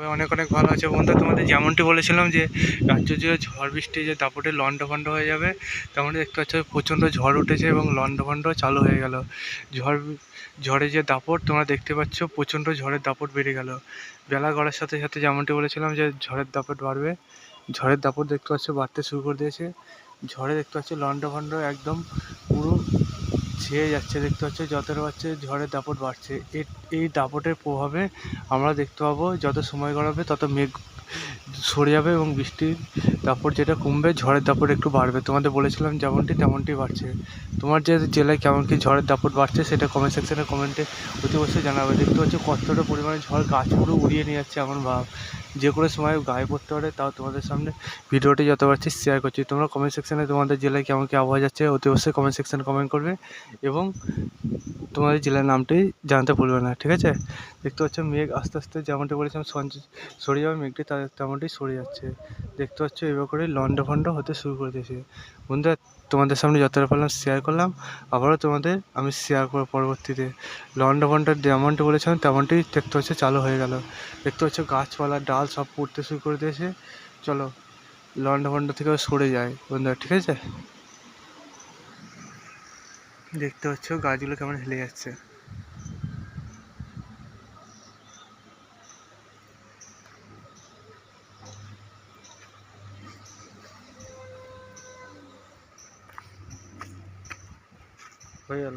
তবে অনেক অনেক ভালো আছে। বন্ধু, তোমাদের যেমনটি বলেছিলাম যে, রাজ্য জুড়ে ঝড় বৃষ্টি, যে দাপটে লন্ডভন্ড হয়ে যাবে, তেমনটি দেখতে পাচ্ছ প্রচণ্ড ঝড় উঠেছে এবং লন্ডভন্ড চালু হয়ে গেল। ঝড়, ঝড়ে যে দাপট, তোমরা দেখতে পাচ্ছ প্রচণ্ড ঝড়ের দাপট বেড়ে গেল। বেলা গড়ার সাথে সাথে যেমনটি বলেছিলাম যে, ঝড়ের দাপট বাড়বে। ঝড়ের দাপট দেখতে পাচ্ছ বাড়তে শুরু করে দিয়েছে। ঝড়ে দেখতে পাচ্ছ লন্ডভন্ড একদম পুরো ছেয়ে যাচ্ছে, দেখতে পাচ্ছ? যতটা পাচ্ছে ঝড়ের দাপট বাড়ছে। এর, এই দাপটের প্রভাবে আমরা দেখতে পাবো যত সময় গড়াবে তত মেঘ সরে যাবে এবং বৃষ্টির দাপট যেটা কমবে, ঝড়ের দাপট একটু বাড়বে। তোমাদের বলেছিলাম যেমনটি তেমনটি বাড়ছে। তোমার যে জেলায় কেমন কি ঝড়ের দাপট বাড়ছে সেটা কমেন্ট সেকশনে কমেন্টে অতি অবশ্যই জানাবে। দেখতে পাচ্ছ কতটা পরিমাণে ঝড় গাছ পুরো উড়িয়ে নিয়ে যাচ্ছে এমন ভাব। যে কোনো সময় গায়ে পড়তে পারে, তাও তোমাদের সামনে ভিডিওটি যত পারছি শেয়ার করছি। তোমরা কমেন্ট সেকশানে তোমাদের জেলায় কেমন কী আবহাওয়া যাচ্ছে অতি অবশ্যই কমেন্ট সেকশানে কমেন্ট করবে এবং তোমাদের জেলার নামটি জানতে ভুলবে না, ঠিক আছে? দেখতে পাচ্ছ মেঘ আস্তে আস্তে যেমনটি বলেছিলাম সরে যাবে মেঘটি তা তেমনটি সরে যাচ্ছে। দেখতে পাচ্ছ এবার করে লন্ড ভন্ড হতে শুরু করে দিয়েছে। বন্ধুরা, তোমাদের সামনে যতটা পারলাম শেয়ার করলাম, আবারও তোমাদের আমি শেয়ার করব পরবর্তীতে। লন্ড ভন্ড যেমনটি বলেছিলাম তেমনটি দেখতে পাচ্ছ চালু হয়ে গেল। দেখতে পাচ্ছ গাছপালা, ডাল সব পড়তে শুরু করে দিয়েছে। চলো লন্ড ভন্ড থেকে সরে যায় বন্ধুরা, ঠিক আছে? দেখতে পাচ্ছ গাছগুলো কেমন হেলে যাচ্ছে। হয়ে গেল